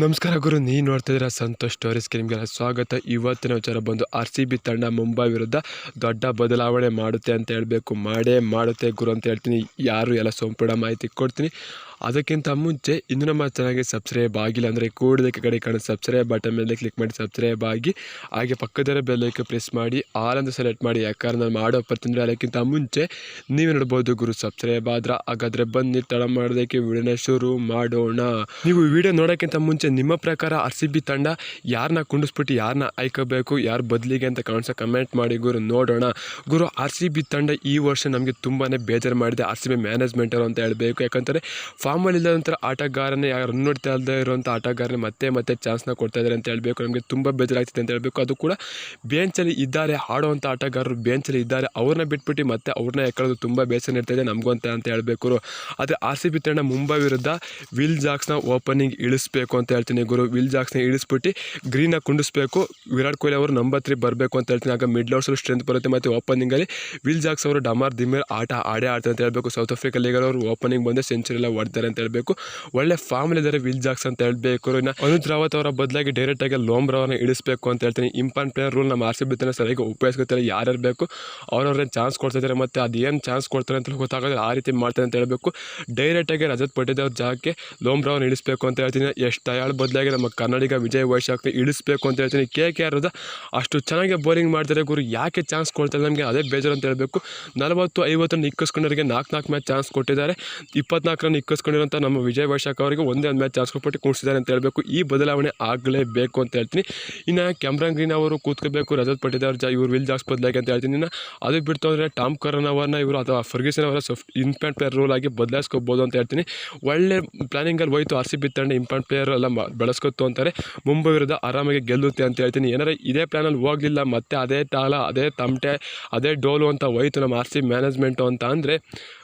ನಮಸ್ಕಾರ ಗುರು ನೀವು ನೋಡ್ತಾ ಇದ್ದೀರಾ ಸಂತೋಷ್ ಸ್ಟೋರೀಸ್ ನಿಮಗೆಲ್ಲ ಸ್ವಾಗತ. ಇವತ್ತಿನ ವಿಚಾರ ಬಂದು ಆರ್ ಸಿ ಬಿ ತಂಡ ಮುಂಬೈ ವಿರುದ್ಧ ದೊಡ್ಡ ಬದಲಾವಣೆ ಮಾಡುತ್ತೆ ಅಂತ ಹೇಳಬೇಕು. ಮಾಡೇ ಮಾಡುತ್ತೆ ಗುರು ಅಂತ ಹೇಳ್ತೀನಿ. ಯಾರು ಎಲ್ಲ ಸಂಪೂರ್ಣ ಮಾಹಿತಿ ಕೊಡ್ತೀನಿ. ಅದಕ್ಕಿಂತ ಮುಂಚೆ ಇನ್ನು ನಮ್ಮ ಚೆನ್ನಾಗಿ ಸಬ್ಸ್ಕ್ರೈಬ್ ಆಗಿಲ್ಲ ಅಂದರೆ ಕೂಡದಕ್ಕೆ ಕಡೆ ಕಾಣೋ ಸಬ್ಸ್ಕ್ರೈಬ್ ಬಟನ್ ಮೇಲೆ ಕ್ಲಿಕ್ ಮಾಡಿ ಸಬ್ಸ್ಕ್ರೈಬ್ ಆಗಿ, ಹಾಗೆ ಪಕ್ಕದಲ್ಲೇ ಬೆಲ್ಲೈಕೆ ಪ್ರೆಸ್ ಮಾಡಿ ಆಲ್ ಅಂತ ಸೆಲೆಕ್ಟ್ ಮಾಡಿ, ಯಾಕಂದ್ರೆ ನಾನು ಮಾಡೋ ಬರ್ತೀನಿ ಅದಕ್ಕಿಂತ ಮುಂಚೆ ನೀವು ನೋಡ್ಬೋದು ಗುರು ಸಬ್ಸ್ಕ್ರೈಬ್ ಆದ್ರೆ ಹಾಗಾದರೆ ಬನ್ನಿ, ತಡ ಮಾಡೋದಕ್ಕೆ ವಿಡಿಯೋನ ಶುರು ಮಾಡೋಣ. ನೀವು ವಿಡಿಯೋ ನೋಡೋಕ್ಕಿಂತ ಮುಂಚೆ ನಿಮ್ಮ ಪ್ರಕಾರ ಆರ್ ಸಿ ಬಿ ತಂಡ ಯಾರನ್ನ ಕುಂಡಿಸ್ಬಿಟ್ಟು ಯಾರನ್ನ ಆಯ್ಕೋಬೇಕು, ಯಾರು ಬದಲಿಗೆ ಅಂತ ಕಾಣಿಸೋ ಕಮೆಂಟ್ ಮಾಡಿ ಗುರು, ನೋಡೋಣ. ಗುರು ಆರ್ ಸಿ ಬಿ ತಂಡ ಈ ವರ್ಷ ನಮಗೆ ತುಂಬಾ ಬೇಜಾರು ಮಾಡಿದೆ ಆರ್ ಸಿ ಬಿ ಮ್ಯಾನೇಜ್ಮೆಂಟರು ಅಂತ ಹೇಳಬೇಕು. ಯಾಕಂದರೆ ಫಾರ್ಮಲ್ಲಿ ನಂತರ ಆಟಗಾರನೇ ಯಾರು ರನ್ ನೋಡ್ತಾ ಇಲ್ಲದೆ ಇರುವಂಥ ಆಟಗಾರನೇ ಮತ್ತೆ ಮತ್ತೆ ಚಾನ್ಸ್ನ ಕೊಡ್ತಾ ಇದ್ದಾರೆ ಅಂತ ಹೇಳಬೇಕು. ನಮಗೆ ತುಂಬ ಬೇಜಾರಾಗ್ತಿದೆ ಅಂತ ಹೇಳಬೇಕು. ಅದು ಕೂಡ ಬೆಂಚಲ್ಲಿ ಇದ್ದಾರೆ ಆಡುವಂಥ ಆಟಗಾರರು ಬೆಂಚಲ್ಲಿ ಇದ್ದಾರೆ. ಅವ್ರನ್ನ ಬಿಟ್ಬಿಟ್ಟು ಮತ್ತೆ ಅವ್ರನ್ನ ಎಕ್ಕಳೋದು ತುಂಬ ಬೇಸರ ಇರ್ತಾಯಿದೆ ನಮಗೂ ಅಂತ ಅಂತ ಹೇಳಬೇಕು. ಆದರೆ ಆರ್ ಸಿ ಬಿ ತಂಡ ಮುಂಬೈ ವಿರುದ್ಧ ವಿಲ್ ಜಾಕ್ಸ್ನ ಓಪನಿಂಗ್ ಇಳಿಸ್ಬೇಕು ಅಂತ ಹೇಳ್ತೀನಿ ಗುರು. ವಿಲ್ ಜಾಕ್ಸ್ನ ಇಳಿಸ್ಬಿಟ್ಟು ಗ್ರೀನ ಕುಂಡಿಸ್ಬೇಕು. ವಿರಾಟ್ ಕೊಹ್ಲಿ ಅವರು ನಂಬರ್ ತ್ರೀ ಬರಬೇಕು ಅಂತ ಹೇಳ್ತೀನಿ. ಆಗ ಮಿಡ್ ಲೋರ್ಸಲ್ಲಿ ಸ್ಟ್ರೆಂತ್ ಬರುತ್ತೆ ಮತ್ತು ಓಪನಿಂಗಲ್ಲಿ ವಿಲ್ ಜಾಕ್ಸ್ ಅವರು ಡಮಾರ್ ದಿಮೇರ್ ಆಟ ಆಡೇ ಆಡ್ತಾರೆ ಅಂತ ಹೇಳಬೇಕು. ಸೌತ್ ಆಫ್ರಿಕಾ ಲೀಗಲ್ಲಿ ಅವರು ಓಪನಿಂಗ್ ಬಂದರೆ ಸೆಂಚುರಿ ಎಲ್ಲ ಅಂತ ಹೇಳಬೇಕು. ಒಳ್ಳೆ ಫಾರ್ಮಲ್ಲಿದ್ದಾರೆ ವಿಲ್ ಜಾಕ್ಸ್ ಅಂತ ಹೇಳಬೇಕು. ಇನ್ನು ಅನುಜ್ ರಾವತ್ ಅವರ ಬದಲಾಗಿ ಡೈರೆಕ್ಟಾಗಿ ಲೋಮ್ ರಾವ್ನ ಇಳಿಸಬೇಕು ಅಂತ ಹೇಳ್ತೀನಿ. ಇಂಪಾರ್ಟೆಂಟ್ ಪ್ಲೇಯರ್ ರೂಲ್ ನಮ್ಮ ಆರ್ ಸಿ ಬಿ ತನ ಸರಿಯಾಗಿ ಉಪಯೋಗಿಸ್ಕೊತಾರೆ ಯಾರ್ಯಾರು ಬೇಕು ಅವ್ರವ್ರೇ ಚಾನ್ಸ್ ಕೊಡ್ತಿದ್ದಾರೆ ಮತ್ತು ಅದೇನು ಚಾನ್ಸ್ ಕೊಡ್ತಾರೆ ಅಂತ ಗೊತ್ತಾಗೋದ್ರೆ ಆ ರೀತಿ ಮಾಡ್ತಾರೆ ಅಂತ ಹೇಳಬೇಕು. ಡೈರೆಕ್ಟಾಗಿ ರಜತ್ ಪಟೇಲ್ ಅವ್ರ ಜಾಗಕ್ಕೆ ಲೋಮ್ ರಾವ್ನ ಇಳಿಸಬೇಕು ಅಂತ ಹೇಳ್ತೀನಿ. ಎಷ್ಟು ಟಯಾಳ್ ಬದಲಾಗಿ ನಮ್ಮ ಕನ್ನಡಿಗ ವಿಜಯ್ ವೈಶಾಖ್ನ ಇಳಿಸಬೇಕು ಅಂತ ಹೇಳ್ತೀನಿ. ಕೆ ಕೆ ಆರ್ ಅಷ್ಟು ಚೆನ್ನಾಗಿ ಬೌಲಿಂಗ್ ಮಾಡ್ತಾರೆ. ಗುರು ಯಾಕೆ ಚಾನ್ಸ್ ಕೊಡ್ತಾರೆ ನಮಗೆ? ಅದೇ ಬೇಜಾರು ಅಂತ ಹೇಳಬೇಕು. ನಲವತ್ತು ಐವತ್ತನ್ನು ಇಕ್ಕಿಸ್ಕೊಂಡವರಿಗೆ ನಾಲ್ಕು ನಾಲ್ಕು ಮ್ಯಾಚ್ ಚಾನ್ಸ್ ಕೊಟ್ಟಿದ್ದಾರೆ. ಇಪ್ಪತ್ನಾಲ್ಕರನ್ನು ಇಕ್ಕಿಸ್ಕೊಂಡಿರೋಂಥ ನಮ್ಮ ವಿಜಯ್ ವೈಶಾಖ ಅವರಿಗೆ ಒಂದೇ ಒಂದು ಮ್ಯಾಚ್ ಕೂರಿಸಿದ್ದಾರೆ ಕೂಡಿಸಿದ್ದಾರೆ ಅಂತ ಹೇಳಬೇಕು. ಈ ಬದಲಾವಣೆ ಆಗಲೇಬೇಕು ಅಂತ ಹೇಳ್ತೀನಿ. ಇನ್ನು ಕ್ಯಾಮ್ರಾನ್ ಗ್ರೀನ್ ಅವರು ಕೂತ್ಕೋಬೇಕು, ರಜತ್ ಪಟ್ಟಿದಾರ್ ಜಾ ಇವ್ರು ವಿಲ್ ಜಾಕ್ಸ್ ಬದಲಾಗಿ ಅಂತ ಹೇಳ್ತೀನಿ. ಇನ್ನು ಅದು ಬಿಡ್ತು ಅಂದರೆ ಟಾಮ್ ಕರನ್ ಅವರನ್ನ ಇವರು ಅಥವಾ ಫರ್ಗಿಸನ್ ಅವರ ಸಫ್ ಇಂಪ್ಯಾಂಟ್ ಪ್ಲೇಯರ್ ರೋಲ್ ಆಗಿ ಬದಲಾಯಿಸ್ಕೋಬೋದು ಅಂತ ಹೇಳ್ತೀನಿ. ಒಳ್ಳೆ ಪ್ಲಾನಿಂಗಲ್ಲಿ ಹೋಯ್ತು ಆರ್ ಸಿ ಬಿ ತಂಡ ಇಂಪ್ಯಾಂಟ್ ಪ್ಲೇಯರ್ ಎಲ್ಲ ಮ- ಅಂತಾರೆ. ಮುಂಬೈ ವಿರುದ್ಧ ಆರಾಮಾಗಿ ಗೆಲ್ಲುತ್ತೆ ಅಂತ ಹೇಳ್ತೀನಿ. ಏನಾರ ಇದೇ ಪ್ಲಾನಲ್ಲಿ ಹೋಗಲಿಲ್ಲ, ಮತ್ತೆ ಅದೇ ತಾಳ, ಅದೇ ತಮಟೆ ಅದೇ ಡೋಲು ಅಂತ ಹೋಯ್ತು ನಮ್ಮ ಆರ್ ಸಿ ಮ್ಯಾನೇಜ್ಮೆಂಟು ಅಂತ ಅಂದರೆ,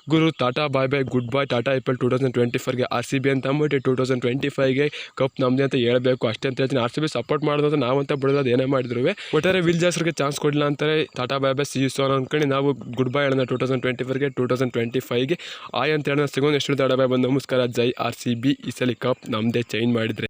ಗುರು tata bye bye good bye tata IPL two thousand twenty ಫೋರ್ಗೆ R C B ಅಂತ ಅಂದ್ಬಿಟ್ಟು ಟೂ ತೌಸಂಡ್ ಟ್ವೆಂಟಿ ಫೈವ್ಗೆ ಕಪ್ ನಮ್ಮದೇ ಅಂತ ಹೇಳಬೇಕು. ಅಷ್ಟೇ ಅಂತ ಹೇಳ್ತೀನಿ. ಆರ್ ಸಿ ಬಿ ಸಪೋರ್ಟ್ ಮಾಡೋದು ಅಂತ ನಾವಂತ ಬಿಡೋದು ಏನೇ ಮಾಡಿದ್ರು ಒಟ್ಟಾರೆ ವಿಲ್ ಜಾಸ್ರಿಗೆ ಚಾನ್ಸ್ ಕೊಡಲಿಲ್ಲ ಅಂತಾರೆ. Tata bye bye see you soon ಅಂದ್ಕೊಂಡು ನಾವು ಗುಡ್ ಬೈ ಹೇಳೋಣ ಟೂ ತೌಸಂಡ್ ಟ್ವೆಂಟಿ ಫೋರ್ಗೆ ಟೂ ತೌಸಂಡ್ ಟ್ವೆಂಟಿ ಫೈವ್ಗೆ ಆಯ್ ಅಂತ ಹೇಳೋಣ. ಸಿಗೋದು ಎಷ್ಟು ಟಾಟಾ ಬಾಯ್ ಬಂದು. ನಮಸ್ಕಾರ. ಜೈ ಆರ್ ಸಿ ಬಿ ಈ ಸಲ ಕಪ್ ನಮ್ಮದೇ ಚೇಂಜ್ ಮಾಡಿದ್ರೆ.